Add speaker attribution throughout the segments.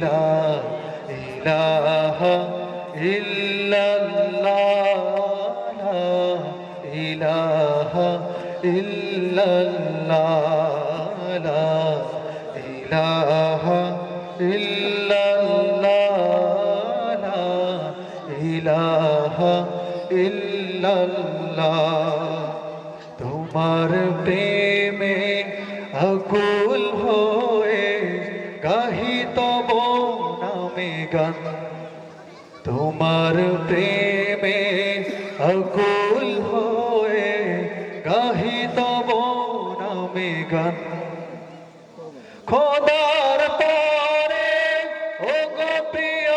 Speaker 1: لا إله إلا الله لا إله إلا الله لا إله إلا الله لا إله إلا الله তোমার প্রেমে আকুল হো গান তোমার প্রেমে আকুল হয়ে গাহি তব নামে গান। খোদার পরে ও গো প্রিয়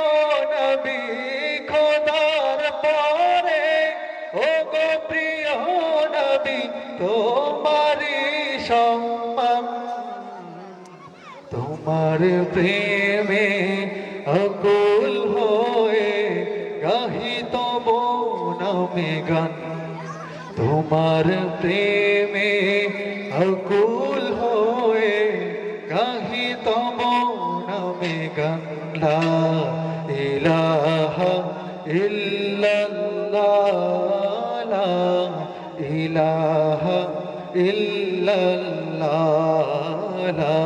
Speaker 1: নবী, খোদার পরে ও গো প্রিয় নবী তোমারি সম্মান। তোমার প্রেমে নামে গান। তোমার প্রেমে অকুল হয়ে গাহিত নামে গান লা ইলাহা ইল্লাল্লাহ লা ইলাহা ইল্লাল্লাহ লা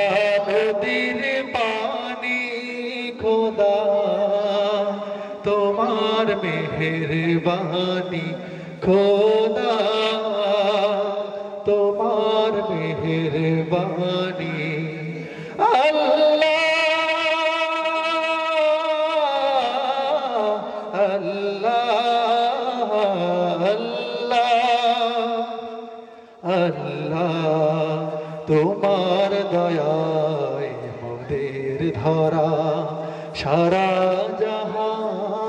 Speaker 1: তোমার মেহের বাণী খোদা, তোমার মেহের বাণী আল্লাহ আল্লাহ আল্লাহ, তোমার দয়ায় মোদের ধরা সারা জাহান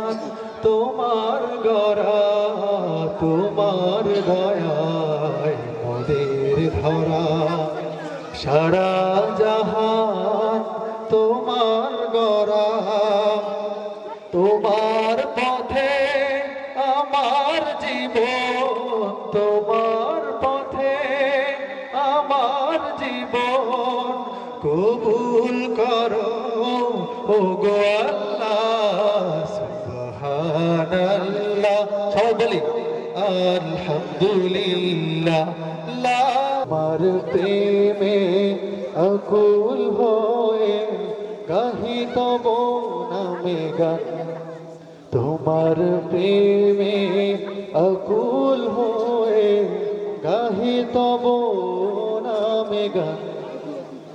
Speaker 1: তোমার গড়া, তোমার দয়ায় মোদের ধরা। সারা জাহান তোমার গড়া, তোমার পথে আমার জীবন, তোমার পথে আমার জীবন। কবুল করো ও গো আলহামদুলিল্লাহ আমার প্রেমে আকুল হয়ে, গাহি তব নামে গান তোমার প্রেমে আকুল হয়ে, গাহি তব নামে গান